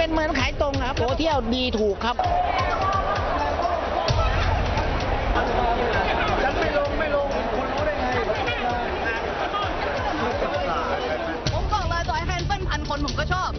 เป็นเหมือนขายตรงนะครับโอ้เที่ยวดีถูกครับฉันไม่ลงไม่ลงคุณรู้ได้ไงผมบอกเลยต่อให้แคนเซิลพันคนผมก็ชอบ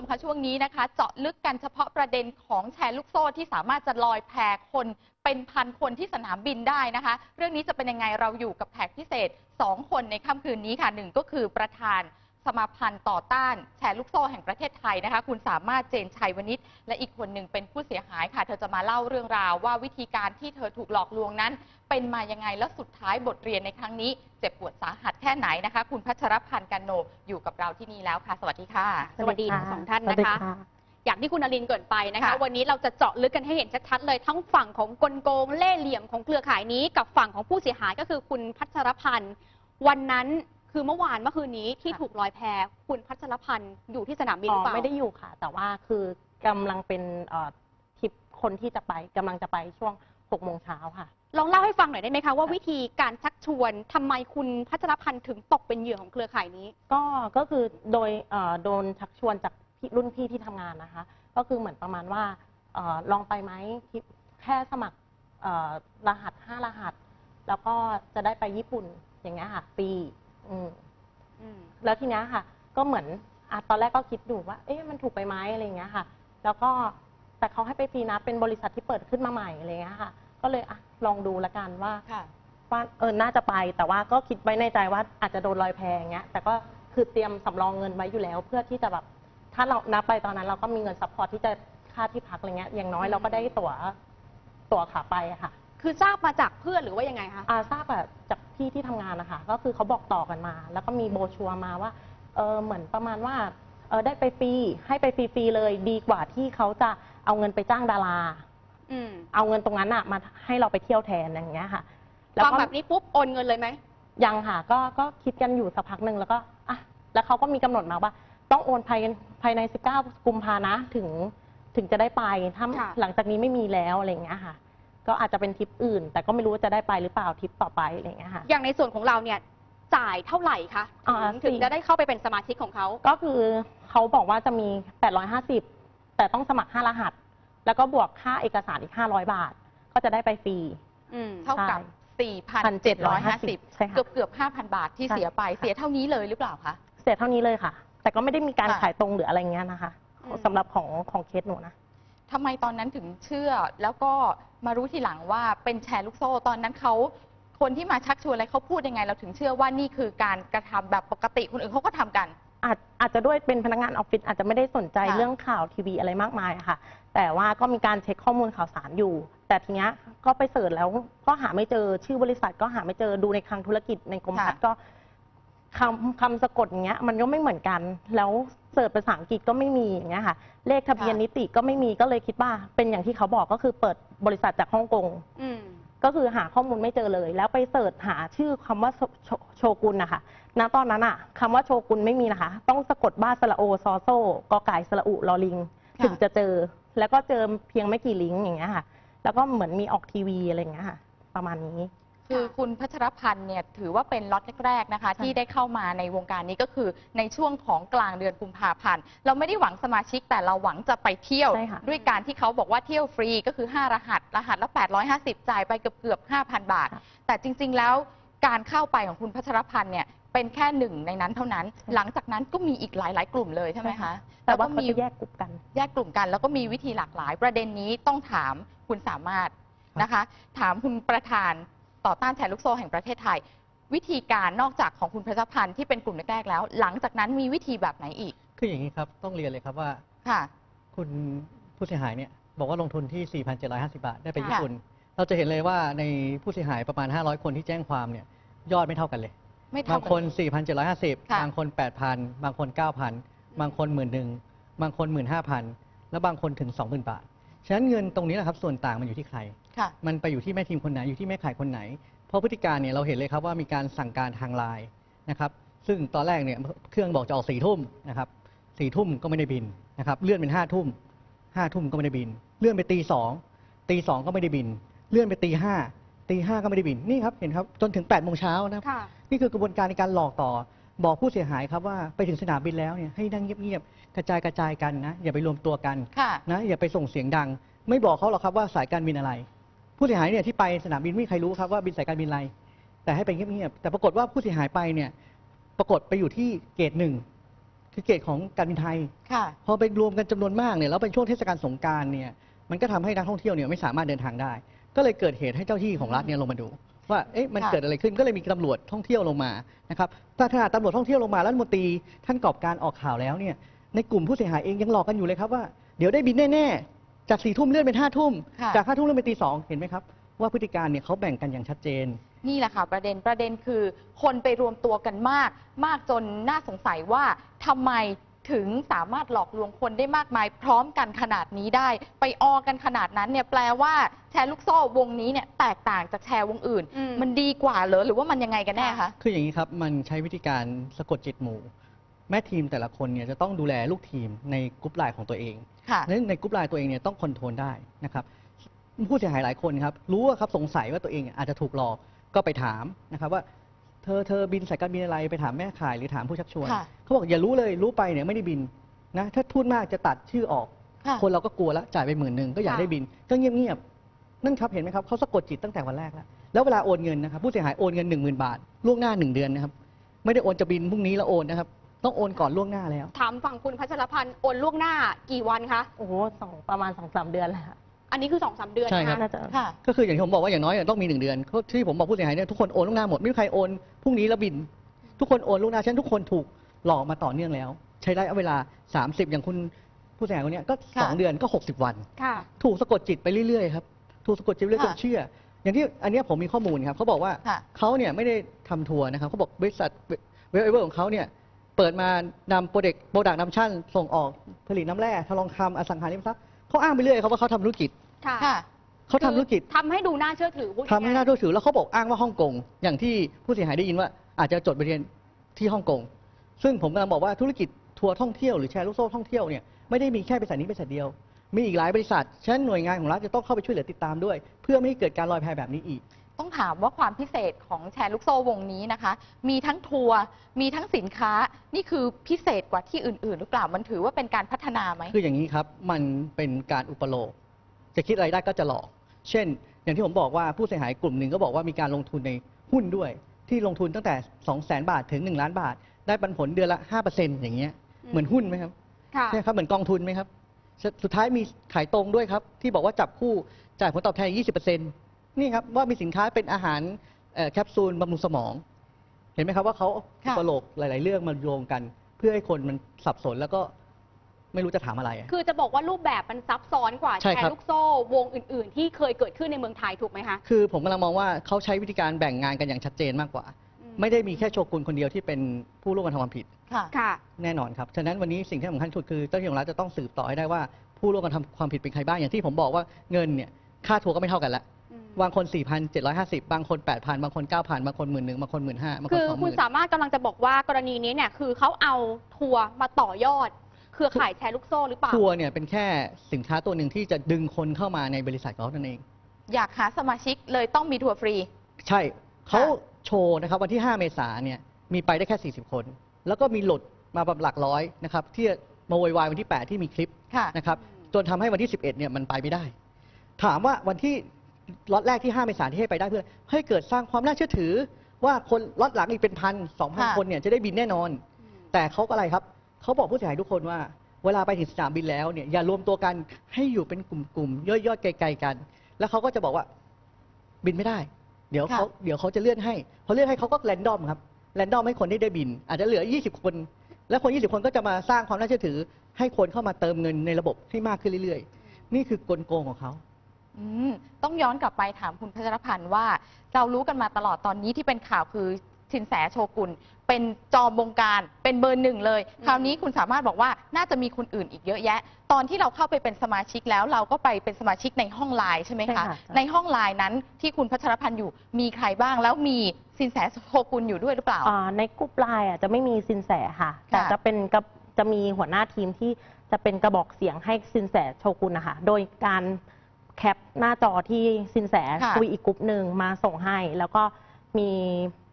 มคะช่วงนี้นะคะ เจาะลึกกันเฉพาะประเด็นของแชร์ลูกโซ่ที่สามารถจะลอยแพคนเป็นพันคนที่สนามบินได้นะคะ เรื่องนี้จะเป็นยังไงเราอยู่กับแขกพิเศษ 2 คนในค่ำคืนนี้ค่ะหนึ่งก็คือประธาน สมาพันธ์ต่อต้านแชร์ลูกโซ่แห่งประเทศไทยนะคะ คุณสามารถเจนชัยวณิชและอีกคนหนึ่งเป็นผู้เสียหายค่ะ เธอจะมาเล่าเรื่องราวว่าวิธีการที่เธอถูกหลอกลวงนั้น เป็นมายังไงและสุดท้ายบทเรียนในครั้งนี้ เจ็บปวดสาหัสแค่ไหนนะคะ คุณพัชรพันธ์กันโนอยู่กับเราที่นี่แล้วค่ะ สวัสดีค่ะ สวัสดีทั้งสองท่านสวัสดีนะคะค่ะอย่างที่คุณอลินเกรินไปนะคะค่ะวันนี้เราจะเจาะลึกกันให้เห็นชัดๆเลยทั้งฝั่งของกลโกงเล่ห์เหลี่ยมของเครือข่ายนี้ กับฝั่งของผู้เสียหายก็คือคุณพัชรพันธ์วันนั้น คือเมื่อวานเมื่อคืนนี้ที่ถูกลอยแพคุณพัชรพันธ์อยู่ที่สนามบินหรือเปล่า ไม่ได้อยู่ค่ะ แต่ว่าคือกำลังเป็นเอ่อทริปคนที่จะไปกำลังจะไปช่วง6โมงเช้าค่ะ ลองเล่าให้ฟังหน่อยได้ไหมคะว่าวิธีการชักชวนทำไมคุณพัชรพันธ์ถึงตกเป็นเหยื่อของเครือข่ายนี้ ก็ก็คือโดยเอ่อโดนชักชวนจากพี่รุ่นพี่ที่ทำงานนะคะ ก็คือเหมือนประมาณว่าเออลองไปไหมที่แค่สมัครเอ่อรหัสห้ารหัส แล้วก็จะได้ไปญี่ปุ่นอย่างเงี้ยค่ะฟรี อืมอืม แล้วทีเนี้ยค่ะ ก็เหมือนอะตอนแรกก็คิดอยู่ว่า เอ๊ะมันถูกไปไหมอะไรอย่างเงี้ยค่ะ แล้วก็แต่เขาให้ไปฟรีนะ เป็นบริษัทที่เปิดขึ้นมาใหม่อะไรเงี้ยค่ะ ก็เลยอะลองดูละกันว่า ค่ะ ว่าเออ น่าจะไป แต่ว่าก็คิดไว้ในใจว่าอาจจะโดนลอยแพอย่างเงี้ย แต่ก็คือเตรียมสำรองเงินไว้อยู่แล้ว เพื่อที่จะแบบ ถ้าเรานับไปตอนนั้น เราก็มีเงินซัพพอร์ตที่จะค่าที่พักอะไรเงี้ย อย่างน้อยเราก็ได้ตั๋วตั๋วขาไปอะค่ะ คือทราบมาจากเพื่อนหรือว่ายังไงคะอาทราบแบบจากพี่ที่ทำงานนะคะก็คือเขาบอกต่อกันมา แล้วก็มีโบรชัวร์มาว่าเออเหมือนประมาณว่าเออได้ไปฟรีให้ไปฟรีๆเลยดีกว่าที่เขาจะเอาเงินไปจ้างดารา อืมเอาเงินตรงนั้นอะมาให้เราไปเที่ยวแทนอย่างเงี้ยค่ะแล้วฟังก็แบบนี้ปุ๊บโอนเงินเลยไหม ยังค่ะ ก็ก็คิดกันอยู่สักพักหนึ่งแล้วก็อะแล้วเขาก็มีกำหนดมาว่า ต้องโอนภายภายใน 19 กุมภานะถึงถึงจะได้ไปถ้าค่ะ หลังจากนี้ไม่มีแล้วอะไรอย่างเงี้ยค่ะ ก็อาจจะเป็นทริปอื่น แต่ก็ไม่รู้ว่าจะได้ไปหรือเปล่าทริปต่อไปอะไรอย่างเงี้ยค่ะ อย่างในส่วนของเราเนี่ยจ่ายเท่าไหร่คะอ่าถึงถึงสี่ จะได้เข้าไปเป็นสมาชิกของเขาก็คือเขาบอกว่าจะมี 850 แต่ต้องสมัคร 5 รหัส แล้วก็บวกค่าเอกสารอีก 500 บาท ก็จะได้ไปฟรี อืมเท่ากับ 4,750 ใช่ค่ะ เกือบเกือบ5,000 บาทที่ใช่ เสียไปค่ะเสียเท่านี้เลยหรือเปล่าคะ เสียเท่านี้เลยค่ะ แต่ก็ไม่ได้มีการค่ะขายตรงหรืออะไรเงี้ยนะคะอืม สำหรับของของเคสหนูนะ ทำไมตอนนั้นถึงเชื่อ แล้วก็มารู้ทีหลังว่าเป็นแชร์ลูกโซ่ ตอนนั้นเขาคนที่มาชักชวนอะไรเขาพูดยังไง เราถึงเชื่อว่านี่คือการกระทำแบบปกติคนอื่นเขาก็ทำกัน อาจอาจจะด้วยเป็นพนักงานออฟฟิศอาจจะไม่ได้สนใจค่ะ เรื่องข่าวทีวีอะไรมากมายอะค่ะ แต่ว่าก็มีการเช็คข้อมูลข่าวสารอยู่ แต่ทีเนี้ยก็ไปเสิร์ชแล้วก็หาไม่เจอชื่อบริษัทก็หาไม่เจอดูในคลังธุรกิจในกรมพัฒน์ก็ คำคำสะกดอย่างเงี้ยมันก็ไม่เหมือนกัน แล้วเสิร์ชภาษาอังกฤษก็ไม่มีอย่างเงี้ยค่ะ เลขทะเบียนนิติก็ไม่มีก็เลยคิดว่า เป็นอย่างที่เขาบอกก็คือเปิดบริษัทจากฮ่องกงอืม ก็คือหาข้อมูลไม่เจอเลย แล้วไปเสิร์ชหาชื่อคำว่าโชโชโชกุนนะคะณตอนนั้นอะคำว่าโชกุนไม่มีนะคะ ต้องสะกดบ้าสระโอซอโซกอไก่สระอุลอลิง ค่ะ ถึงจะเจอ แล้วก็เจอเพียงไม่กี่ลิงก์อย่างเงี้ยค่ะ แล้วก็เหมือนมีออกทีวีอะไรอย่างเงี้ยค่ะ ประมาณนี้ คือคุณพัชรพันธ์เนี่ยถือว่าเป็นล็อตแรกๆนะคะใช่ที่ได้เข้ามาในวงการนี้ก็คือในช่วงของกลางเดือนกุมภาพันธ์เราไม่ได้หวังสมาชิกแต่เราหวังจะไปเที่ยว ใช่ค่ะด้วยการที่เขาบอกว่าเที่ยวฟรีก็คือ 5 รหัส รหัสละ 850 จ่ายไปเกือบเกือบๆ5,000 บาท ค่ะ แต่จริง ๆ แล้วการเข้าไปของคุณพัชรพันธ์เนี่ยเป็นแค่หนึ่งในนั้นเท่านั้น หลังจากนั้นก็มีอีกหลายๆ กลุ่มเลยใช่ไหมคะแต่ว่าล้เขามี จะแยกกลุ่มกัน แยกกลุ่มกันแล้วก็มีวิธีหลากหลาย ประเด็นนี้ต้องถามคุณสามารถนะคะ ถามคุณประธาน ต่อต้านแชร์ลูกโซ่แห่งประเทศไทย วิธีการนอกจากของคุณพัชรพันธ์ที่เป็นกลุ่มแรกๆแล้ว หลังจากนั้นมีวิธีแบบไหนอีก คืออย่างนี้ครับ ต้องเรียนเลยครับว่าค่ะ คุณผู้เสียหายเนี่ยบอกว่าลงทุนที่ 4,750 บาท ได้ไปค่ะญี่ปุ่น เราจะเห็นเลยว่าในผู้เสียหายประมาณ 500 คนที่แจ้งความเนี่ยยอดไม่เท่ากันเลย ไม่บาเท่างกัคนเลย4,750ค่ะบางคน 8,000 บางคน 9,000 บางคนหมื่นหนึ่งบางคน 15,000 แล้วบางคนถึง 20,000 บาท ฉะนั้นเงินตรงนี้แหละครับส่วนต่างมันอยู่ที่ใคร ค่ะมันไปอยู่ที่แม่ทีมคนไหนอยู่ที่แม่ขายคนไหน เพราะพฤติการเนี่ยเราเห็นเลยครับว่ามีการสั่งการทางไลน์นะครับ ซึ่งตอนแรกเนี่ยเครื่องบอกจะออกสี่ทุ่มนะครับสี่ทุ่มก็ไม่ได้บินนะครับเลื่อนเป็นห้าทุ่มห้าทุ่มก็ไม่ได้บิน เลื่อนไปตีสองตีสองก็ไม่ได้บิน เลื่อนไปตีห้าตีห้าก็ไม่ได้บินนี่ครับเห็นครับจนถึง8ปดโมงเช้านะครับ ค่ะ นี่คือกระบวนการในการหลอกต่อ บอกผู้เสียหายครับว่าไปถึงสนามบินแล้วเนี่ยให้นั่งเงียบๆ กระจายกระจายกันนะอย่าไปรวมตัวกันค่ะ นะอย่าไปส่งเสียงดัง ไม่บอกเขาหรอกครับว่าสายการบินอะไร ผู้เสียหายเนี่ยที่ไปสนามบินไม่มีใครรู้ครับว่าบินสายการบินอะไร แต่ให้ไปเงียบๆแต่ปรากฏว่าผู้เสียหายไปเนี่ยปรากฏไปอยู่ที่เกตหนึ่งคือเกตของการบินไทย ค่ะ พอไปรวมกันจำนวนมากเนี่ยแล้วเป็นช่วงเทศกาลสงกรารเนี่ยมันก็ทำให้นักท่องเที่ยวเนี่ยไม่สามารถเดินทางได้ ก็เลยเกิดเหตุให้เจ้าที่ของรัฐเนี่ยลงมาดู ว่าเอ๊ะมันค่ะเกิดอะไรขึ้นก็เลยมีตำรวจท่องเที่ยวลงมานะครับแต่ขณะตำรวจท่องเที่ยวลงมารัฐมนตรีท่านกอบการออกข่าวแล้วเนี่ย ในกลุ่มผู้เสียหายเองยังหลอกกันอยู่เลยครับว่าเดี๋ยวได้บินแน่ๆจากสี่ทุ่มเลื่อนเป็นห้าทุ่มค่ะ จากห้าทุ่มเลื่อนเป็นตีสองเห็นไหมครับว่าพฤติการเนี่ยเขาแบ่งกันอย่างชัดเจน นี่แหละค่ะประเด็นประเด็นคือคนไปรวมตัวกันมาก มากจนน่าสงสัยว่าทำไมถึงสามารถหลอกลวงคนได้มากมาย พร้อมกันขนาดนี้ได้ ไปออกันขนาดนั้นเนี่ยแปลว่าแชร์ลูกโซ่วงนี้เนี่ยแตกต่างจากแชร์วงอื่น อืม มันดีกว่าเหรอหรือว่ามันยังไงกันแน่คะ คืออย่างนี้ครับ มันใช้วิธีการสะกดจิตหมู่ แม่ทีมแต่ละคนเนี่ยจะต้องดูแลลูกทีมในกรุ๊ปไลน์ของตัวเองค่ะ นั้นในกรุ๊ปไลน์ตัวเองเนี่ยต้องคอนโทรลได้นะครับผู้เสียหายหลายคนครับรู้ว่าครับสงสัยว่าตัวเองอาจจะถูกหลอกก็ไปถามนะครับว่าเธอเธอบินสายการบินอะไรไปถามแม่ขายหรือถามผู้ชักชวน ค่ะเขาบอกอย่ารู้เลยรู้ไปเนี่ยไม่ได้บินนะถ้าพูดมากจะตัดชื่อออก ค่ะคนเราก็กลัวแล้วจ่ายไปหมื่นหนึ่งก็อยากค่ะได้บิน ก็เงียบๆนั่นครับเห็นไหมครับเขาสะกดจิตตั้งแต่วันแรกแล้วแล้วเวลาโอนเงินนะครับผู้เสียหายโอนเงินหนึ่งหมื่นบาทล่วงหน้าหนึ่งเดือนนะครับไม่ได้โอนจะบินพรุ่งนี้แล้วโอนนะครับ ต้องโอนก่อนล่วงหน้าแล้ว ถามฝั่งคุณพัชรพันธ์โอนล่วงหน้ากี่วันคะ โอ้โหสองประมาณสองสามเดือนแล้วค่ะ อันนี้คือสองสามเดือนใช่ครับ นะน่าคะจะค่ะ ก็คืออย่างที่ผมบอกว่าอย่างน้อยต้องมีหนึ่งเดือนเขาที่ผมบอกผู้เสียหายเนี่ยทุกคนโอนล่วงหน้าหมดไม่มีใครโอนพรุ่งนี้แล้วบิน ทุกคนโอนล่วงหน้าฉะนันทุกคนถูกหลอกมาต่อเนื่องแล้ว ใช้ระยะเวลา 30 อย่างคุณผู้เสียหายคนเนี้ยก็ค่ะสองเดือนก็ 60 วัน ค่ะ ถูกสะกดจิตไปเรื่อยๆครับถูกสะกดจิตไปเรื่อยๆจค่ะนเชื่อ อย่างที่อันเนี้ยผมมีข้อมูลครับเขาบอกว่าค่ะ เขาเนี่ยไม่ได้ทำทัวร์นะครับเขาบอกบริษัทเวลเอเวอร์ของเขาเนี่ย เปิดมานำโปรเจกต์โปรดักต์นำชั่นส่งออกผลิตน้ำแร่ทองคำอสังหาริมทรัพย์เขาอ้างไปเรื่อยครับว่าเขาทำธุรกิจค่ะค่ะเขาทำธุรกิจทำให้ดูน่าเชื่อถือพูดทำให้น่าง่ายเชื่อถือแล้วเขาบอกอ้างว่าฮ่องกงอย่างที่ผู้เสียหายได้ยินว่า อาจจะจดทะเบียนที่ฮ่องกงซึ่งผมกำลังบอกว่าธุรกิจทัวร์ท่องเที่ยวหรือแชร์ลูกโซ่ท่องเที่ยวเนี่ยไม่ได้มีแค่บริษัทนี้บริษัทเดียวมีอีกหลายบริษัทฉะนั้นหน่วยงานของรัฐจะต้องเข้าไปช่วยเหลือติดตามด้วย เพื่อไม่ให้เกิดการลอยแพแบบนี้อีก ต้องถามว่าความพิเศษของแชร์ลูกโซ่วงนี้นะคะ มีทั้งทัวร์มีทั้งสินค้านี่คือพิเศษกว่าที่อื่น ๆ หรือเปล่ามันถือว่าเป็นการพัฒนาไหมคืออย่างนี้ครับ มันเป็นการอุปโลกจะคิดอะไรได้ก็จะหลอก เช่น อย่างที่ผมบอกว่าผู้เสียหายกลุ่มหนึ่งก็บอกว่ามีการลงทุนในหุ้นด้วย ที่ลงทุนตั้งแต่ 2 0 0 0 0 0 บาทถึง 1 ล้านบาท ได้ปันผลเดือนละ5%อย่างเงี้ยเหมือนหุ้นไหมครับค่ะใช่ครับเหมือนกองทุนไหมครับสุดสุดท้ายมีขายตรงด้วยครับ ที่บอกว่าจับคู่จ่ายผลตอบแทน 20% นี่ครับว่ามีสินค้าเป็นอาหารเอ่อแคปซูลบำรุงสมอง เห็นไหมครับว่าเขาค่ะอุปโลกหลาย ๆ เรื่องมาโยงกัน เพื่อให้คนมันสับสนแล้วก็ไม่รู้จะถามอะไรอะคือจะบอกว่ารูปแบบมันซับซ้อนกว่าใช่แชครับร์ลูกโซ่วงอื่น ๆ ที่เคยเกิดขึ้นในเมืองไทยถูกไหมคะคือผมกำลังมองว่าเขาใช้วิธีการแบ่งงานกันอย่างชัดเจนมากกว่า อืมไม่ได้มีแค่โชกุนคนเดียวที่เป็นผู้ร่วมกระทำความผิด ค่ะ ค่ะ แน่นอนครับ ฉะนั้นวันนี้สิ่งที่สำคัญที่สุดคือเจ้าหน้าที่ของรัฐจะต้องสืบต่อให้ได้ว่าผู้ร่วมกระทำความผิดเป็นใครบ้าง อย่างที่ผมบอกว่าเงินเนี่ยค่าทัวร์ก็ไม่เท่ากันละอืม บางคน 4,750 บางคน 8,000 บางคน 9,000 บางคน11,000บางคน15,000บางคคืนอคุณ20,000สามารถกำลังจะบอกว่ากรณีนี้เนี่ยคือเขาเอาทัวร์มาต่อยอด เครือข่ายแชร์ลูกโซ่หรือเปล่า ทัวร์เนี่ยเป็นแค่สินค้าตัวหนึ่งที่จะดึงคนเข้ามาในบริษัทของเขานั่นเอง อยากหาสมาชิกเลยต้องมีทัวร์ฟรี ใช่เขาโชว์นะครับวันที่ 5 เมษาเนี่ยมีไปได้แค่ 40 คน แล้วก็มีหลุดมาแบบหลักร้อยนะครับที่มาโวยวายวันที่ 8 ที่มีคลิปค่ะ นะครับจนทำให้วันที่ 11เนี่ยมันไปไม่ได้ ถามว่าวันที่ ล็อตแรกที่5เมษายนที่ให้ไปได้เพื่อ ให้เกิดสร้างความน่าเชื่อถือ ว่าคนล็อตหลังอีกเป็นพันสองพันค่ะ คนเนี่ยจะได้บินแน่นอน แต่เขาก็อะไรครับเขาบอกผู้เสียหายทุกคนว่า เวลาไปถึงสนามบินแล้วเนี่ยอย่ารวมตัวกันให้อยู่เป็นกลุ่มๆย่อยๆไกลๆกัน แล้วเขาก็จะบอกว่าบินไม่ได้ เดี๋ยวเขาค่ะเดี๋ยวเขาจะเลื่อนให้พอเลื่อนให้เขาก็แรนดอมครับแรนดอมให้คนที่ได้บิน อาจจะเหลือ 20 คน แล้วคน 20 คนก็จะมาสร้างความน่าเชื่อถือ ให้คนเข้ามาเติมเงินในระบบให้มากขึ้นเรื่อยๆ นี่คือกลโกงของเขา อืมต้องย้อนกลับไปถามคุณพัชรพันธ์ว่า เรารู้กันมาตลอดตอนนี้ที่เป็นข่าวคือชินแสโชกุนเป็นจอมบงการเป็นเบอร์หนึ่งเลยอืมคราวนี้คุณสามารถบอกว่าน่าจะมีคนอื่นอีกเยอะแยะ ตอนที่เราเข้าไปเป็นสมาชิกแล้วเราก็ไปเป็นสมาชิกในห้องไลน์ใช่ไหมใช่คะค่ะในห้องไลน์นั้นที่คุณพัชรพันธ์อยู่มีใครบ้างแล้วมีสินแสโชกุนอยู่ด้วยหรือเปล่า อ่าในกรุ๊ปไลน์อะจะไม่มีสินแสค่ะ แต่จะเป็นกับจะมีหัวหน้าทีมที่จะเป็นกระบอกเสียงให้สินแสโชกุนนะคะโดยการ แคปหน้าจอที่สินแสค่ะ คุยอีกกลุ่มหนึ่งมาส่งให้ แล้วก็มี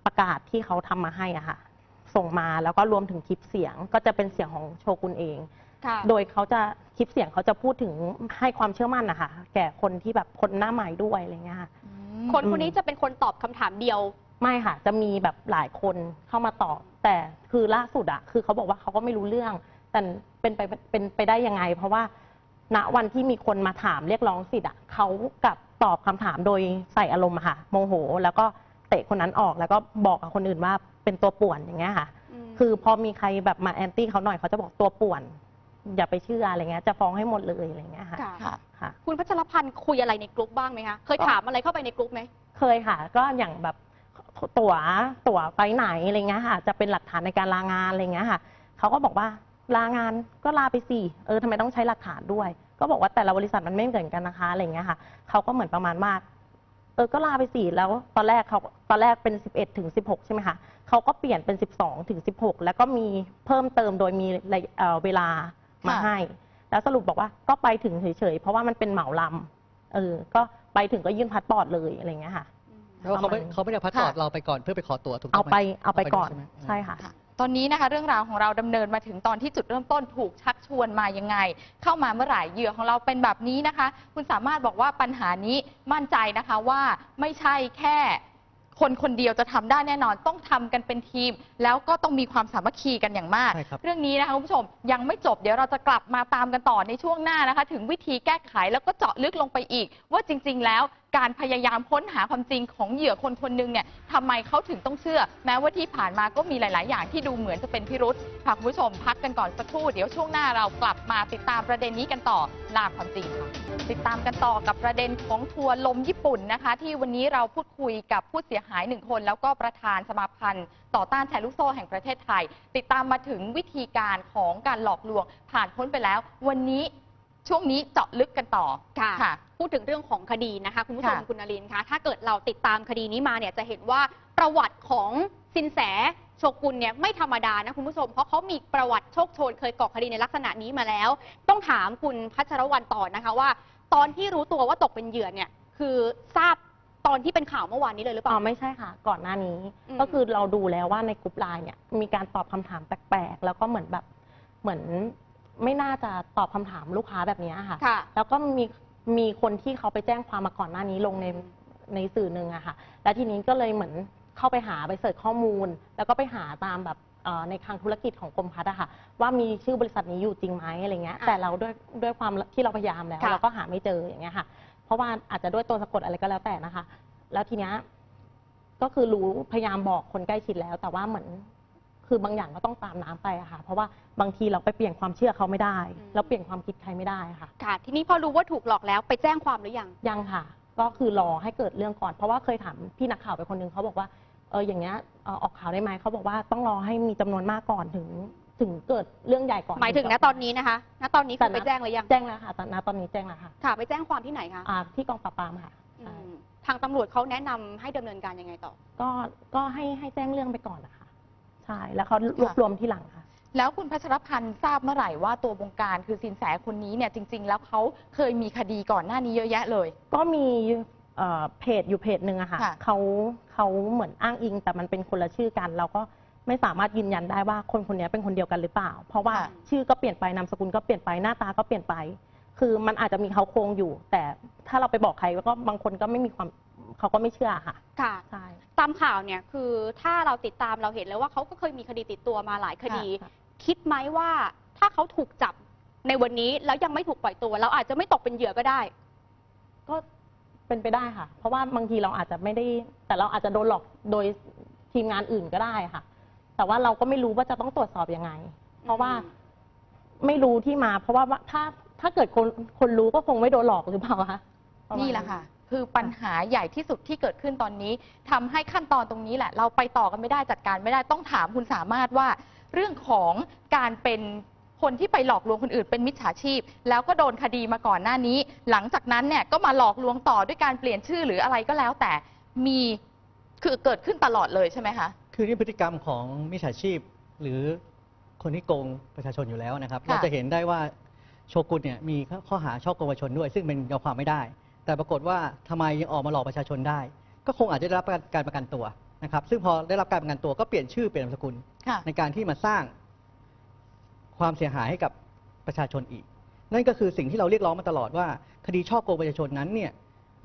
ประกาศที่เขาทำมาให้อะค่ะ ส่งมาแล้วก็รวมถึงคลิปเสียงก็จะเป็นเสียงของโชกุนเอง ค่ะโดยเขาจะคลิปเสียงเขาจะพูดถึงให้ความเชื่อมั่นนะคะแก่คนที่แบบคนหน้าใหม่ด้วยอะไรเงี้ยค่ะคนคนนี้จะเป็นคนตอบคำถามเดียว ไม่ค่ะ จะมีแบบหลายคนเข้ามาตอบ แต่คือล่าสุดอะคือเขาบอกว่าเขาก็ไม่รู้เรื่อง แต่เป็นไปเป็นไปได้ยังไง เพราะว่า ณวันที่มีคนมาถามเรียกร้องสิทธิ์อะเขากลับตอบคำถามโดยใส่อารมณ์อะค่ะ โมโห แล้วก็เตะคนนั้นออกแล้วก็บอกกับคนอื่นว่าเป็นตัวป่วนอย่างเงี้ยค่ะมคือพอมีใครแบบมาแอนตี้เขาหน่อยเขาจะบอกตัวป่วน อย่าไปเชื่ออะไรเงี้ยจะฟ้องให้หมดเลยอะไรเงี้ยค่ะค่ะ ค่ะ ค่ะ คุณพัชรพันธ์คุยอะไรในกลุ่มบ้างไหมคะ เคยถามอะไรเข้าไปในกลุ่มไหม เคยค่ะ ก็อย่างแบบตั๋วตั๋วไปไหนอะไรเงี้ยค่ะ จะเป็นหลักฐานในการลางานอะไรเงี้ยค่ะเขาก็บอกว่า ลางานก็ลาไปสิเออทำไมต้องใช้หลักฐานด้วย ก็บอกว่าแต่ละบริษัทมันไม่เหมือนกันนะคะอะไรเงี้ยค่ะเขาก็เหมือนประมาณว่าเออก็ลาไปสิแล้วตอนแรกเขาตอนแรกเป็นสิบเอ็ดถึงสิบหกใช่ไหมคะเขาก็เปลี่ยนเป็นสิบสองถึงสิบหกแล้วก็มีเพิ่มเติมโดยมีระยะเอ่อเวลามาค่ะ ให้ แล้วสรุปบอกว่าก็ไปถึงเฉยๆ เพราะว่ามันเป็นเหมาลำเออ ก็ไปถึงก็ยื่นพาสปอร์ตเลยอะไรเงี้ยค่ะ แล้วเขาไม่ประมาณเขาไม่ได้เอาพาสปอร์ตค่ะ เราไปก่อนเพื่อไปขอตั๋วถูกต้เอาองไหมไปเอาไปก่อนใช่ไหม ใช่ค่ะ ค่ะ ตอนนี้นะคะเรื่องราวของเราดำเนินมาถึงตอนที่จุดเริ่มต้นถูกชักชวนมายังไง เข้ามาเมื่อไหร่เหยื่อของเราเป็นแบบนี้นะคะ คุณสามารถบอกว่าปัญหานี้มั่นใจนะคะว่าไม่ใช่แค่คนคนเดียวจะทำได้แน่นอนต้องทำกันเป็นทีม แล้วก็ต้องมีความสามัคคีกันอย่างมากใช่ครับเรื่องนี้นะคะคุณผู้ชมยังไม่จบเดี๋ยวเราจะกลับมาตามกันต่อในช่วงหน้านะคะ ถึงวิธีแก้ไขแล้วก็เจาะลึกลงไปอีก ว่าจริง ๆ แล้ว การพยายามค้นหาความจริงของเหยื่อคนคนหนึ่งเนี่ยทำไมเขาถึงต้องเชื่อ แม้ว่าที่ผ่านมาก็มีหลาย ๆ อย่างที่ดูเหมือนจะเป็นพิรุษพาคุณผู้ชมพักกันก่อนสักครู่เดี๋ยวช่วงหน้าเรากลับมาติดตามประเด็นนี้กันต่อลาความจริงค่ะติดตามกันต่อกับประเด็นของทัวร์ลมญี่ปุ่นนะคะ ที่วันนี้เราพูดคุยกับผู้เสียหายหนึ่งคน แล้วก็ประธานสมาพันธ์ต่อต้านแชร์ลูกโซ่แห่งประเทศไทย ติดตามมาถึงวิธีการของการหลอกลวงผ่านพ้นไปแล้ว วันนี้ ช่วงนี้เจาะลึกกันต่อค่ะค่ะ พูดถึงเรื่องของคดีนะคะ คุณผู้ชมค่ะคุณนรินทร์คะถ้าเกิดเราติดตามคดีนี้มาเนี่ยจะเห็นว่าประวัติของสินแสโชกุนเนี่ยไม่ธรรมดานะคุณผู้ชม เพราะเขามีประวัติโชคโชนเคยก่อคดีในลักษณะนี้มาแล้ว ต้องถามคุณพัชรวรรณต่อนะคะว่า ตอนที่รู้ตัวว่าตกเป็นเหยื่อเนี่ยคือทราบตอนที่เป็นข่าวเมื่อวานนี้เลยหรือเปอ๋ล่าอไม่ใช่ค่ะ ก่อนหน้านี้อืม ก็คือเราดูแล้วว่าในกลุ่มไลน์เนี่ยมีการตอบคำถามแปลกๆ แล้วก็เหมือนแบบเหมือน ไม่น่าจะตอบคำถามลูกค้าแบบเนี้ยค่ะ ค่ะ แล้วก็มีมีคนที่เขาไปแจ้งความมาก่อนหน้านี้ลงในในสื่อหนึ่งอะค่ะ แล้วทีนี้ก็เลยเหมือนเข้าไปหาไปเสิร์ชข้อมูล แล้วก็ไปหาตามแบบเอ่อในคลังธุรกิจของกรมพัฒน์อะค่ะ ว่ามีชื่อบริษัทนี้อยู่จริงไหมอะไรเงี้ยค่ะแต่เราด้วยด้วยความที่เราพยายามแล้ว ค่ะ เราก็หาไม่เจออย่างเงี้ยค่ะ เพราะว่าอาจจะด้วยตัวสะกดอะไรก็แล้วแต่นะคะ แล้วทีเนี้ยก็คือรู้พยายามบอกคนใกล้ชิดแล้ว แต่ว่าเหมือน คือบางอย่างก็ต้องตามน้ำไปอะค่ะ เพราะว่าบางทีเราไปเปลี่ยนความเชื่อเขาไม่ได้ อืม เราเปลี่ยนความคิดใครไม่ได้ค่ะ ค่ะ ทีนี้พอรู้ว่าถูกหลอกแล้วไปแจ้งความหรือยัง ยังค่ะ ก็คือรอให้เกิดเรื่องก่อน เพราะว่าเคยถามพี่นักข่าวไปคนหนึงเขาบอกว่า เอออย่างเงี้ยเอ่อออกข่าวได้ไหมเขาบอกว่าต้องรอให้มีจำนวนมากก่อนถึง ถึงเกิดเรื่องใหญ่ก่อนหมายถึงณตอนนี้นะคะณตอนนี้คือไปแจ้งหรือยังแจ้งแล้วค่ะตอนณตอนนี้แจ้งแล้วค่ะค่ะ ไปแจ้งความที่ไหนคะอ่าที่กองปราบปรามค่ะอืใช่มทางตำรวจเขาแนะนำให้ดำเนินการยังไงต่อ ก็ก็ให้ให้แจ้งเรื่องไปก่อนนะคะ ใช่แล้วเขารวบรวมที่หลังค่ะ แล้วคุณพัชรพันธ์ทราบเมื่อไหร่ว่าตัวบงการคือสินแสคนนี้เนี่ยจริง ๆ แล้วเขาเคยมีคดีก่อนหน้านี้เยอะแยะเลย ก็มีเอ่อเพจอยู่เพจหนึ่งอะค่ะค่ะ เขาเขาเหมือนอ้างอิง แต่มันเป็นคนละชื่อกัน เราก็ไม่สามารถยืนยันได้ว่าคนคนนี้เป็นคนเดียวกันหรือเปล่า เพราะว่าค่ะชื่อก็เปลี่ยนไปนามสกุลก็เปลี่ยนไปหน้าตาก็เปลี่ยนไป คือมันอาจจะมีเขาโครงอยู่ แต่ถ้าเราไปบอกใครก็บางคนก็ไม่มีความ เขาก็ไม่เชื่อค่ะค่ะ ใช่ ตามข่าวเนี่ยคือถ้าเราติดตามเราเห็นแล้วว่าเขาก็เคยมีคดีติดตัวมาหลายคดีค่ะ คิดไหมว่าถ้าเขาถูกจับในวันนี้แล้วยังไม่ถูกปล่อยตัว เราอาจจะไม่ตกเป็นเหยื่อก็ได้ ก็เป็นไปได้ค่ะ เพราะว่าบางทีเราอาจจะไม่ได้ แต่เราอาจจะโดนหลอกโดยทีมงานอื่นก็ได้ค่ะ แต่ว่าเราก็ไม่รู้ว่าจะต้องตรวจสอบยังไง เพราะว่าอืม ไม่รู้ที่มา เพราะว่าถ้าถ้าเกิดคนคนรู้ก็คงไม่โดนหลอกหรือเปล่าคะประมาณ นี่แหละค่ะ คือปัญหาใหญ่ที่สุดที่เกิดขึ้นตอนนี้ทำให้ขั้นตอนตรงนี้แหละ เราไปต่อกันไม่ได้จัดการไม่ได้ต้องถามคุณสามารถว่า เรื่องของการเป็นคนที่ไปหลอกลวงคนอื่นเป็นมิจฉาชีพ แล้วก็โดนคดีมาก่อนหน้านี้ หลังจากนั้นเนี่ยก็มาหลอกลวงต่อด้วยการเปลี่ยนชื่อหรืออะไรก็แล้ว แต่มีคือเกิดขึ้นตลอดเลยใช่ไหมคะคือนี่พฤติกรรมของมิจฉาชีพ หรือคนที่โกงประชาชนอยู่แล้วนะครับค่ะเราจะเห็นได้ว่าโชกุนเนี่ยมีข้อหาช่อโกงประชาชนด้วย ซึ่งเป็นยอมความไม่ได้ แต่ปรากฏว่าทำไมยังออกมาหลอกประชาชนได้ ก็คงอาจจะได้รับการประกันตัวนะครับ ซึ่งพอได้รับการประกันตัวก็เปลี่ยนชื่อเปลี่ยนนามสกุลค่ะในการที่มาสร้างความเสียหายให้กับประชาชนอีก นั่นก็คือสิ่งที่เราเรียกร้องมาตลอดว่า คดีช่อโกงประชาชนนั้นเนี่ย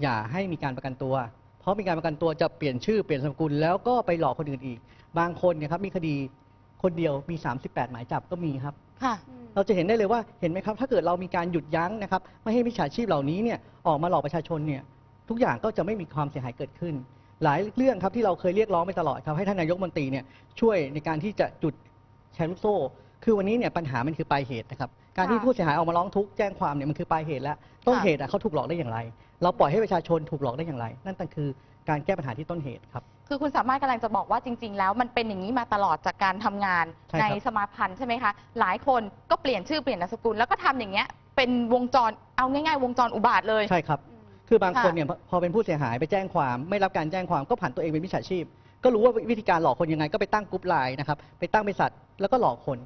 อย่าให้มีการประกันตัว เพราะมีการประกันตัวจะเปลี่ยนชื่อเปลี่ยนนามสกุล แล้วก็ไปหลอกคนอื่นอีก บางคนเนี่ยครับมีคดีคนเดียวมี 38 หมายจับก็มีครับค่ะ เราจะเห็นได้เลยว่าเห็นไหมครับ ถ้าเกิดเรามีการหยุดยั้งนะครับ ไม่ให้มิจฉาชีพเหล่านี้เนี่ยออกมาหลอกประชาชนเนี่ยทุกอย่างก็จะไม่มีความเสียหายเกิดขึ้น หลายเรื่องครับที่เราเคยเรียกร้องไปตลอดครับให้ท่านนายกมนตรีเนี่ยช่วยในการที่จะจุดแชร์ลูกโซ่ คือวันนี้เนี่ยปัญหามันคือปลายเหตุนะครับการที่ผู้เสียหายออกมาร้องทุกข์แจ้งความเนี่ยมันคือปลายเหตุแล้วต้นเหตุอะเขาถูกหลอกได้อย่างไร เราปล่อยให้ประชาชนถูกหลอกได้อย่างไร นั่นก็คือการแก้ปัญหาที่ต้นเหตุครับ คือคุณสามารถกำลังจะบอกว่าจริง ๆ แล้วมันเป็นอย่างนี้มาตลอดจากการทำงานใช่ครับสมาพันธ์ใช่ไหมคะ หลายคนก็เปลี่ยนชื่อเปลี่ยนนามสกุล แล้วก็ทำอย่างเงี้ยเป็นวงจรเอาง่ายๆ วงจรอุบาทเลย ใช่ครับอืมคือบางคนค่ะ เนี่ยพอพอเป็นผู้เสียหายไปแจ้งความ ไม่รับการแจ้งความก็ผันตัวเองเป็นมิจฉาชีพ ก็รู้ว่าวิธีการหลอกคนยังไงก็ไปตั้งกรุ๊ปไลน์นะครับไปตั้งบริษัทแล้วก็หลอกคน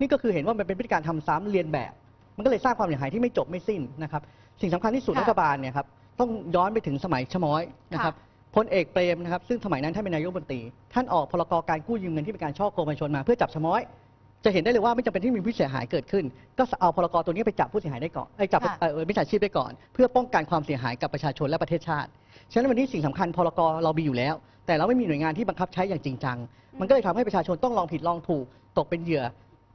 นี่ก็คือเห็นว่ามันเป็นพฤติการทำซ้ำเรียนแบบ มันก็เลยสร้างความเสียหายที่ไม่จบไม่สิ้นนะครับสิ่งสำคัญที่สุดค่ะรัฐบาลเนี่ยครับต้องย้อนไปถึงสมัยชะม้อยนะครับ พลเอกเปรมนะครับซึ่งสมัยนั้นท่านเป็นนายกรัฐมนตรีท่านออกพรกการกู้ยืมเงินที่เป็นการช่อโกงประชาชนมาเพื่อจับชะม้อย จะเห็นได้เลยว่าไม่จำเป็นที่มีผู้เสียหายเกิดขึ้น ก็เอาพรกตัวนี้ไปจับผู้เสียหายได้ก่อนไอ้ยจับค่ะ เอ่อมิจฉาชีพได้ก่อน เพื่อป้องกันความเสียหายกับประชาชนและประเทศชาติ ฉะนั้นวันนี้สิ่งสำคัญพรกเรามีอยู่แล้ว แต่เราไม่มีหน่วยงานที่บังคับใช้อย่างจริงจัง มันก็เลยทำให้ประชาชนต้องลองผิดลองถูกตกเป็นเหยื่อ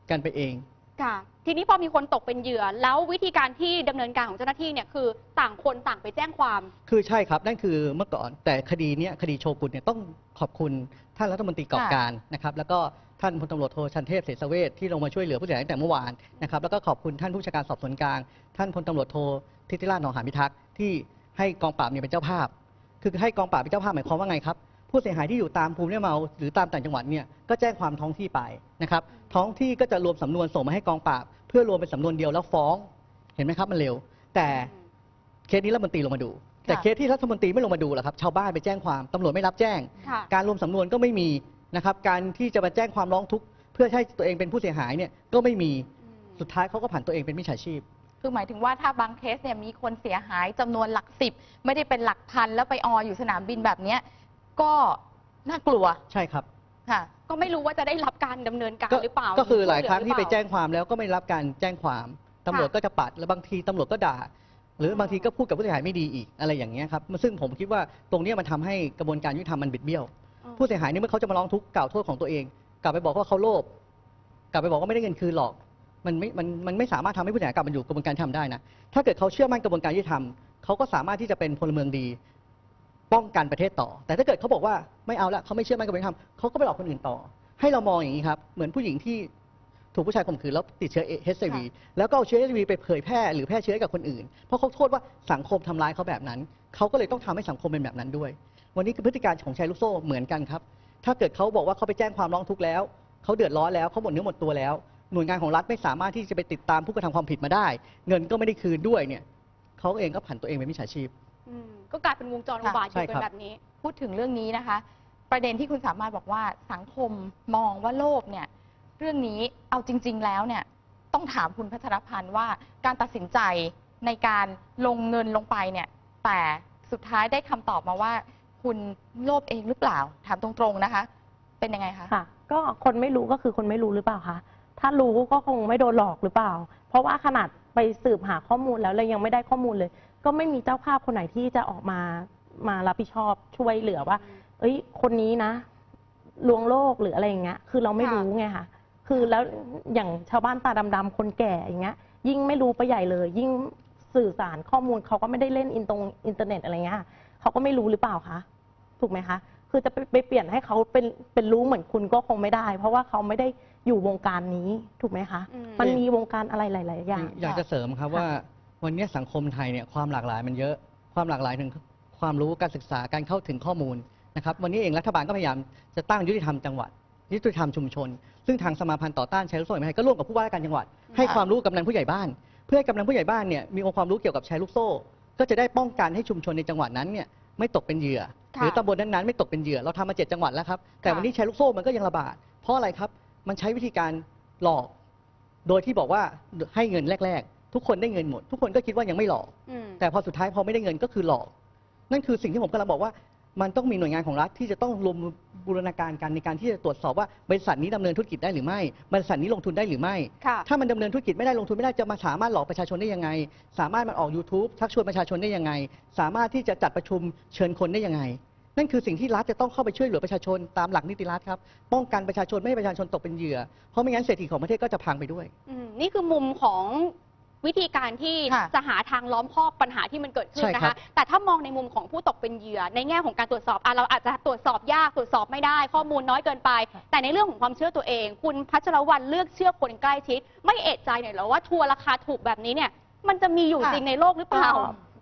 กันไปเอง ค่ะ ทีนี้พอมีคนตกเป็นเหยื่อ แล้ววิธีการที่ดำเนินการของเจ้าหน้าที่เนี่ยคือต่างคนต่างไปแจ้งความ คือใช่ครับ นั่นคือเมื่อก่อนแต่คดีเนี้ยคดีโชกุนเนี่ยต้องขอบคุณท่านรัฐมนตรีกอบการนะครับแล้วก็ท่านพลตำรวจโทชันเทพเสษเวชที่ลงมาช่วยเหลือผู้เสียหายตั้งแต่เมื่อวานนะครับแล้วก็ขอบคุณท่านผู้บัญชาการสอบสวนกลาง ท่านพลตำรวจโททิติราชหนองหานพิทักษ์ที่ให้กองปราบเนี่ยเป็นเจ้าภาพ คือให้กองปราบเป็นเจ้าภาพหมายความว่าไงครับ ผู้เสียหายที่อยู่ตามภูมิลำเนาหรือตามต่างจังหวัดเนี่ยก็แจ้งความท้องที่ไปนะครับท้องที่ก็จะรวมสำนวนส่งมาให้กองปราบ เพื่อรวมเป็นสำนวนเดียวแล้วฟ้องเห็นไหมครับมันเร็ว แต่เคสนี้รัฐมนตรีลงมาดู แต่ค่ะเคสที่รัฐมนตรีไม่ลงมาดูล่ะครับชาวบ้านไปแจ้งความตำรวจไม่รับแจ้งค่ะการรวมสำนวนก็ไม่มีนะครับการที่จะมาแจ้งความร้องทุกข์เพื่อให้ตัวเองเป็นผู้เสียหายเนี่ยก็ไม่มีสุดท้ายเขาก็ผันตัวเองเป็นมิจฉาชีพคือหมายถึงว่าถ้าบางเคสเนี่ยมีคนเสียหายจำนวนหลักสิบไม่ได้เป็นหลักพันแล้วไปอออยู่สนามบินแบบเนี้ย ก็น่ากลัวใช่ครับค่ะ ก็ไม่รู้ว่าจะได้รับการดำเนินการก็หรือเปล่าก็คือหลายครั้งที่ไปรือเปล่าแจ้งความแล้วก็ไม่รับการแจ้งความตำรวจก็จะปัดแล้วบางทีตำรวจก็ด่า หรือบางทีก็พูดกับผู้เสียหายไม่ดีอีกอะไรอย่างเงี้ยครับซึ่งผมคิดว่าตรงเนี้ยมันทำให้กระบวนการยุติธรรมมันบิดเบี้ยวอืมผู้เสียหายเนี่ยเมื่อเขาจะมาร้องทุกข์กล่าวโทษของตัวเอง กลับไปบอกว่าเขาโลภกลับไปบอกว่าไม่ได้เงินคืนหรอก มันไม่มันมันไม่สามารถทำให้ผู้เสียหายกลับมาอยู่กระบวนการยุติธรรมได้นะถ้าเกิดเขาเชื่อมั่นกระบวนการยุติธรรมเขาก็สามารถที่จะเป็นพลเมืองดี ป้องกันประเทศต่อ แต่ถ้าเกิดเขาบอกว่าไม่เอาละเขาไม่เชื่อมั่นกระบวนการยุติธรรมเขาก็ไปหลอกคนอื่นต่อ ให้เรามองอย่างนี้ครับ เหมือนผู้หญิงที่ถูกผู้ชายข่มขืนแล้วติดเชื้อ HIV แล้วก็เอาเชื้อ HIV ไปเผยแพร่หรือแพร่เชื้อให้กับคนอื่น เพราะเขาโทษว่าสังคมทำร้ายเขาแบบนั้น เขาก็เลยต้องทำให้สังคมเป็นแบบนั้นด้วย วันนี้คือพฤติการของชร์ลูกโซ่เหมือนกันครับ ถ้าเกิดเขาบอกว่าเขาไปแจ้งความร้องทุกข์แล้ว เขาเดือดร้อนแล้วเขาหมดเนื้อหมดตัวแล้ว หน่วยงานของรัฐไม่สามารถที่จะไปติดตามผู้กระทำความผิดมาได้ เงินก็ไม่ได้คืนด้วยเนี่ยเขาเองก็ผันตัวเองเป็นมิจฉาชีพ ก็กลายเป็นวงจรอุบาทอใช่ยู่กัครันบแบบนี้ พูดถึงเรื่องนี้นะคะ ประเด็นที่คุณสามารถบอกว่าสังคมมองว่าโลภเนี่ยเรื่องนี้เอาจริง ๆ แล้วเนี่ยต้องถามคุณพัชรพันธ์ว่าการตัดสินใจในการลงเงินลงไปเนี่ยแต่สุดท้ายได้คำตอบมาว่า คุณโลภเองหรือเปล่า ถามตรงๆนะคะ เป็นยังไงคะค่ะ ก็คนไม่รู้ก็คือคนไม่รู้หรือเปล่าคะถ้ารู้ก็คงไม่โดนหลอกหรือเปล่า เพราะว่าขนาดไปสืบหาข้อมูลแล้วเลยยังไม่ได้ข้อมูลเลย ก็ไม่มีเจ้าภาพคนไหนที่จะออกมามารับผิดชอบช่วยเหลือว่า เอ้ย คนนี้นะลวงโลกหรืออะไรอย่างเงี้ย คือเราไม่ค่ะรู้ไงค่ะ คือแล้วอย่างชาวบ้านตาดำๆคนแก่อย่างเงี้ย ยิ่งไม่รู้ไปใหญ่เลย ยิ่งสื่อสารข้อมูลเขาก็ไม่ได้เล่นอินตรงอินเทอร์เน็ตอะไรเงี้ยค่ะเขาก็ไม่รู้หรือเปล่าคะถูกไหมคะคือจะไปไปเปลี่ยนให้เขาเป็นเป็นรู้เหมือนคุณก็คงไม่ได้ เพราะว่าเขาไม่ได้อยู่วงการนี้ถูกไหมคะอืมมันมีวงการอะไรหลาย ๆ อย่าง อยากจะเสริมครับว่า วันนี้สังคมไทยเนี่ยความหลากหลายมันเยอะ ความหลากหลายถึงความรู้การศึกษาการเข้าถึงข้อมูลนะครับวันนี้เองรัฐบาลก็พยายามจะตั้งยุติธรรมจังหวัดยุติธรรมชุมชน ซึ่งทางสมาพันธ์ต่อต้านแชร์ลูกโซ่แห่งประเทศไทยก็ร่วมกับผู้ว่าราชการจังหวัด ให้ความรู้กับกำนันผู้ใหญ่บ้าน เพื่อให้กำนันผู้ใหญ่บ้านเนี่ยมีองค์ความรู้เกี่ยวกับแชร์ลูกโซ่ ก็จะได้ป้องกันให้ชุมชนในจังหวัดนั้นเนี่ยไม่ตกเป็นเหยื่อค่ะหรือตำบลนั้นๆไม่ตกเป็นเหยื่อเราทำมาเจ็ดจังหวัดแล้วครับแต่ค่ะวันนี้แชร์ลูกโซ่มันก็ยังระบาด เพราะอะไรครับมันใช้วิธีการหลอก โดยที่บอกว่าให้เงินแรกๆ ทุกคนได้เงินหมด ทุกคนก็คิดว่ายังไม่หลอกอืมแต่พอสุดท้ายพอไม่ได้เงินก็คือหลอก นั่นคือสิ่งที่ผมกำลังบอกว่า มันต้องมีหน่วยงานของรัฐที่จะต้องรวมบูรณาการกันในการที่จะตรวจสอบว่าบริษัทนี้ดำเนินธุรกิจได้หรือไม่บริษัทนี้ลงทุนได้หรือไม่ ค่ะถ้ามันดำเนินธุรกิจไม่ได้ลงทุนไม่ได้จะมาสามารถหลอกประชาชนได้ยังไง สามารถมันออก YouTube ชักชวนประชาชนได้ยังไง สามารถที่จะจัดประชุมเชิญคนได้ยังไง นั่นคือสิ่งที่รัฐจะต้องเข้าไปช่วยเหลือประชาชนตามหลักนิติรัฐครับป้องกันประชาชนไม่ให้ประชาชนตกเป็นเหยื่อเพราะไม่งั้นเศรษฐกิจของประเทศก็จะพังไปด้วย อืมนี่คือมุมของ วิธีการที่ค่ะจะหาทางล้อมคอบปัญหาที่มันเกิดขึ้นใช่นะครัคะ บ แต่ถ้ามองในมุมของผู้ตกเป็นเหยื่อ ในแง่ของการตรวจสอบอะเราอาจจะตรวจสอบยากตรวจสอบไม่ได้ ข้อมูลน้อยเกินไป แต่ในเรื่องของความเชื่อตัวเอง คุณพัชรวรรณเลือกเชื่อคนใกล้ชิด ไม่เอะใจหน่อยเหรอว่าทัวร์ราคาถูกแบบนี้เนี่ย มันจะมีอยู่ค่ะ จริงในโลกหรือเปก็ล่า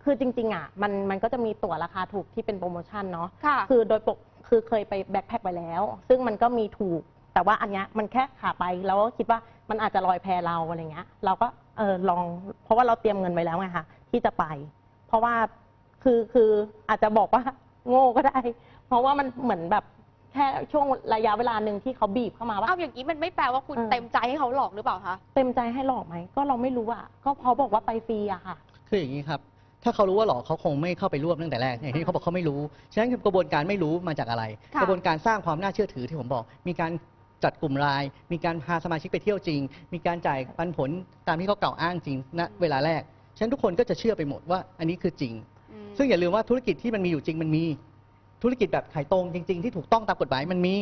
คือจริงๆอะมันมันก็จะมีตั๋วราคาถูกที่เป็นโปรโมชั่นเนาะค่ะ คือโดยปกคือเคยไปแบ็คแพคไปแล้ว ซึ่งมันก็มีถูก แต่ว่าอันเนี้ยมันแค่ขาไปแล้วก็คิดว่ามันอาจจะลอยแพเราอะไรเงี้ยเราก็ เออลองเพราะว่าเราเตรียมเงินไว้แล้วไงคะที่จะไป เพราะว่าคือคืออาจจะบอกว่าโง่ก็ได้ เพราะว่ามันเหมือนแบบแค่ช่วงระยะเวลาหนึ่งที่เขาบีบเข้ามาว่า เอาอย่างนี้มันไม่แปลว่าคุณเออ เต็มใจให้เขาหลอกหรือเปล่าคะเต็มใจให้หลอกไหมก็เราไม่รู้อะก็เขาบอกว่าไปฟรีอะค่ะ คืออย่างนี้ครับ ถ้าเขารู้ว่าหลอกเขาคงไม่เข้าไปร่วมตั้งแต่แรกอย่างที่เขาบอกเขาไม่รู้ ฉะนั้นกระบวนการไม่รู้มาจากอะไรค่ะกระบวนการสร้างความน่าเชื่อถือที่ผมบอก มีการ จัดกลุ่มรายมีการพาสมาชิกไปเที่ยวจริง มีการจ่ายปันผลตามที่เขากล่าวอ้างจริงณเวลาแรกฉะนั้นทุกคนก็จะเชื่อไปหมดว่าอันนี้คือจริงอืมซึ่งอย่าลืมว่าธุรกิจที่มันมีอยู่จริงมันมี ธุรกิจแบบขายตรงจริง ๆ ที่ถูกต้องตามกฎหมายมันมี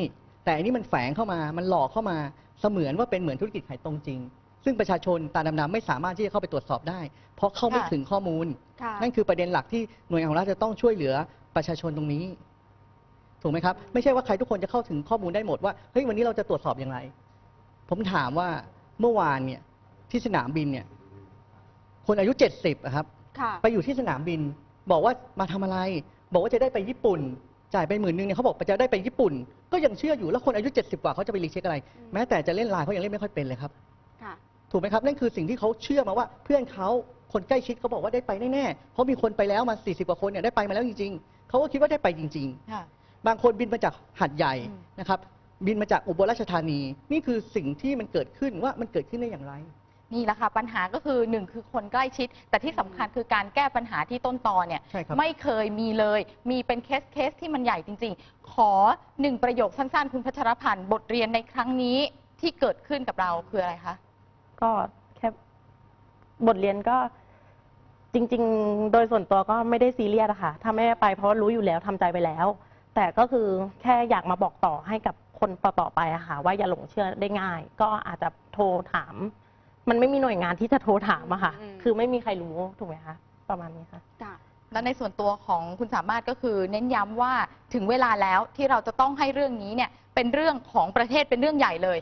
แต่อันนี้มันแฝงเข้ามามันหลอกเข้ามาเสมือนว่าเป็นเหมือนธุรกิจขายตรงจริง ซึ่งประชาชนตาดำๆไม่สามารถที่จะเข้าไปตรวจสอบได้ เพราะเข้าไม่ค่ะถึงข้อมูลค่ะนั่นคือประเด็นหลักที่หน่วยงานของรัฐจะต้องช่วยเหลือประชาชนตรงนี้ ถูกไหมครับ ไม่ใช่ว่าใครทุกคนจะเข้าถึงข้อมูลได้หมดว่าเฮ้ยวันนี้เราจะตรวจสอบอย่างไร ผมถามว่าเมื่อวานเนี่ยที่สนามบินเนี่ย คนอายุเจ็ดสิบครับ ค่ะ ไปอยู่ที่สนามบิน บอกว่ามาทำอะไร บอกว่าจะได้ไปญี่ปุ่น จ่ายไปหมื่นนึงเนี่ยเขาบอกจะได้ไปญี่ปุ่น ก็ยังเชื่ออยู่แล้วคนอายุ 70 กว่าเขาจะไปรีเช็คอะไรอืมแม้แต่จะเล่นไลน์เขายังเล่นไม่ค่อยเป็นเลยครับ ค่ะ ถูกไหมครับนั่นคือสิ่งที่เขาเชื่อมาว่า เพื่อนเขาคนใกล้ชิดเขาบอกว่าได้ไปแน่ๆเพราะมีคนไปแล้วมา 40 กว่าคนเนี่ยได้ไปมาแล้วจริงๆเขาก็คิดว่าได้ไปจริงค่ะๆ บางคนบินมาจากหัดใหญ่อืมนะครับ บินมาจากอุบลราชธานี นี่คือสิ่งที่มันเกิดขึ้นว่ามันเกิดขึ้นได้อย่างไร นี่แหละค่ะปัญหาก็คือหนึ่งคือคนใกล้ชิด แต่ที่สำคัญคือการแก้ปัญหาที่ต้นตอเนี่ยใช่ครับ ไม่เคยมีเลย มีเป็นเคสเคสที่มันใหญ่จริง ๆ ขอหนึ่งประโยคสั้นๆ คุณพัชรพันธ์บทเรียนในครั้งนี้ที่เกิดขึ้นกับเราคืออะไรคะก็แค่บทเรียนก็จริง ๆ โดยส่วนตัวก็ไม่ได้ซีเรียสอะค่ะถ้าไม่ได้ไปเพราะรู้อยู่แล้วทำใจไปแล้ว แต่ก็คือแค่อยากมาบอกต่อให้กับคนต่อๆไปอะค่ะ ว่าอย่าหลงเชื่อได้ง่าย ก็อาจจะโทรถาม มันไม่มีหน่วยงานที่จะโทรถามอะค่ะ อืม คือไม่มีใครรู้ถูกไหมคะประมาณนี้ค่ะค่ะและในส่วนตัวของคุณสามารถก็คือ เน้นย้ำว่าถึงเวลาแล้วที่เราจะต้องให้เรื่องนี้เนี่ยเป็นเรื่องของประเทศเป็นเรื่องใหญ่เลย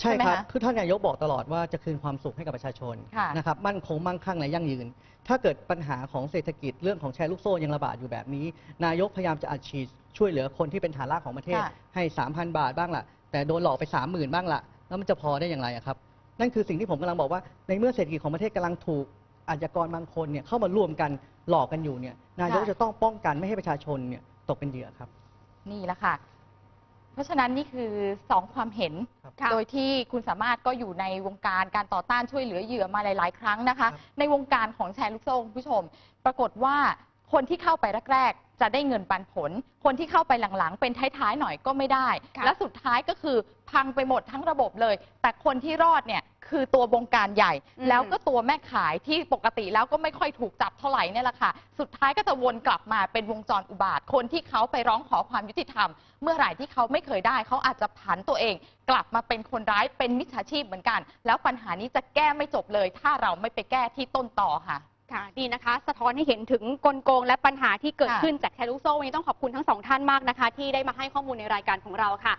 ใช่ใช่ไหมครับคะคือท่านนายกบอกตลอดว่าจะคืนความสุขให้กับประชาชนค่ะนะครับ มั่นคงมั่งคั่งและยั่งยืน ถ้าเกิดปัญหาของเศรษฐกิจเรื่องของแชร์ลูกโซ่ยังระบาดอยู่แบบนี้ นายกพยายามจะอัดฉีดช่วยเหลือคนที่เป็นฐานรากของประเทศค่ะให้ 3,000 บาทบ้างละแต่โดนหลอกไป 30,000 บ้างละแล้วมันจะพอได้อย่างไรอะครับ นั่นคือสิ่งที่ผมกำลังบอกว่า ในเมื่อเศรษฐกิจของประเทศกำลังถูกอาชญากรบางคนเนี่ยเข้ามาร่วมกันหลอกกันอยู่เนี่ย นายกค่ะจะต้องป้องกันไม่ให้ประชาชนเนี่ยตกเป็นเหยื่อครับ นี่แหละค่ะเพ ราะฉะนั้นนี่คือสองความเห็นครับค่ะโดยที่คุณสามารถก็อยู่ในวงการการต่อต้านช่วยเหลือเหยื่อมาหลาย ๆ ครั้งนะคะครับในวงการของแชร์ลูกโซ่คุณผู้ชม ปรากฏว่าคนที่เข้าไปแรกๆจะได้เงินปันผล คนที่เข้าไปหลังๆ เป็นท้ายๆหน่อยก็ไม่ได้ค่ะและสุดท้ายก็คือพังไปหมดทั้งระบบเลย แต่คนที่รอดเนี่ย คือตัวบงการใหญ่ อืม แล้วก็ตัวแม่ขายที่ปกติแล้วก็ไม่ค่อยถูกจับเท่าไหร่เนี่ยแหละค่ะ สุดท้ายก็จะวนกลับมาเป็นวงจรอุบาท คนที่เขาไปร้องขอความยุติธรรม เมื่อไหร่ที่เขาไม่เคยได้ เขาอาจจะผันตัวเอง กลับมาเป็นคนร้ายเป็นมิจฉาชีพเหมือนกัน แล้วปัญหานี้จะแก้ไม่จบเลย ถ้าเราไม่ไปแก้ที่ต้นต่อค่ะ ค่ะดีนะคะ สะท้อนให้เห็นถึงกลโกง และปัญหาที่เกิดค่ะ ขึ้นจากแชร์ลูกโซ่วันนี้ต้องขอบคุณทั้งสองท่านมากนะคะ ที่ได้มาให้ข้อมูลในรายการของเราค่ะ